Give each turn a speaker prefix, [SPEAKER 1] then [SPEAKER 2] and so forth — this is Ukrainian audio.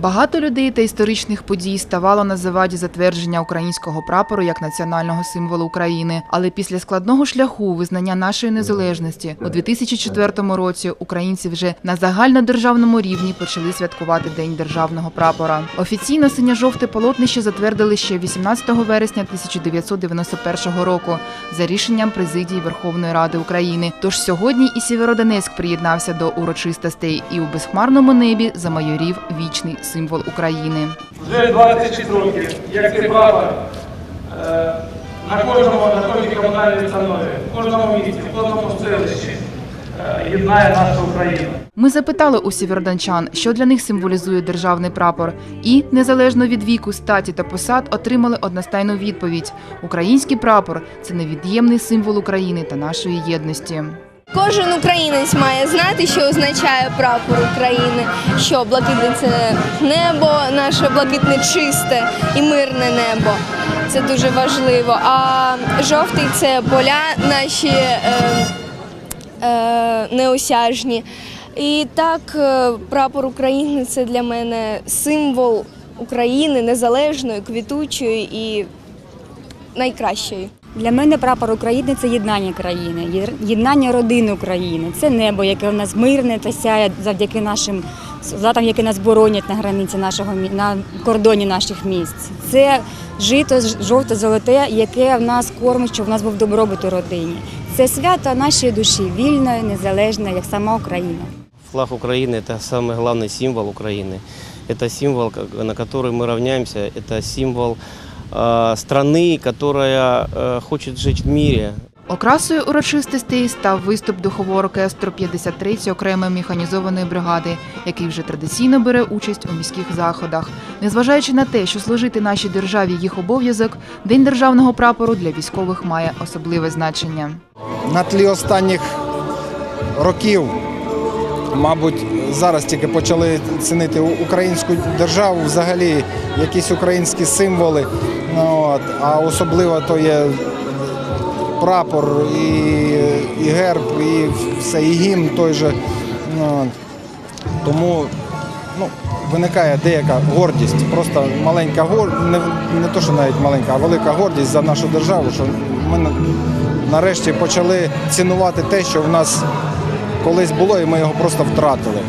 [SPEAKER 1] Багато людей та історичних подій ставало на заваді затвердження українського прапору як національного символу України. Але після складного шляху визнання нашої незалежності у 2004 році українці вже на загальнодержавному рівні почали святкувати День державного прапора. Офіційно синьо-жовте полотнище затвердили ще 18 вересня 1991 року за рішенням президії Верховної Ради України. Тож сьогодні і Сєвєродонецьк приєднався до урочистостей і у безхмарному небі замайорів вічний символ України.
[SPEAKER 2] Вже 26 років, як цей прапор е, на кожному, на кожній комунальній установі, в кожному місті, в кожному селищі е, єднає нашу Україну.
[SPEAKER 1] Ми запитали у сєвєродончан, що для них символізує державний прапор, і незалежно від віку, статі та посад отримали одностайну відповідь: український прапор це невід'ємний символ України та нашої єдності.
[SPEAKER 3] Кожен українець має знати, що означає прапор України, що блакитне це небо, наше блакитне чисте і мирне небо. Це дуже важливо. А жовтий це поля наші е, е, неосяжні. І так, е, прапор України це для мене символ України незалежної, квітучої і найкращої.
[SPEAKER 4] Для мене прапор України це єднання країни, є- єднання родини України. Це небо, яке у нас мирне та сяє завдяки нашим солдатам, які нас боронять на границі нашого мі- на кордоні наших місць. Це жито ж- жовто-золоте, яке в нас кормить, щоб в нас був добробут у родині. Це свято нашої душі, вільної, незалежної, як сама Україна.
[SPEAKER 5] Флаг Украины – это самый главный символ Украины. Это символ, как- на который мы равняемся. Это символ э, страны, которая хочет жить в мире.
[SPEAKER 1] Окрасою урочистостей став виступ духового оркестру 53-ї окремої механізованої бригади, який вже традиційно бере участь у міських заходах. Незважаючи на те, що служити нашій державі їх обов'язок, День державного прапору для військових має особливе значення.
[SPEAKER 6] на тлі останніх років, мабуть, зараз тільки почали цінити українську державу, взагалі якісь українські символи. Ну, а особливо то є прапор, і, герб, і все, і гімн той же. Ну, тому ну, виникає деяка гордість, просто маленька гордість, не, не то, що навіть маленька, а велика гордість за нашу державу, що ми нарешті почали цінувати те, що в нас колись було, і ми його просто втратили.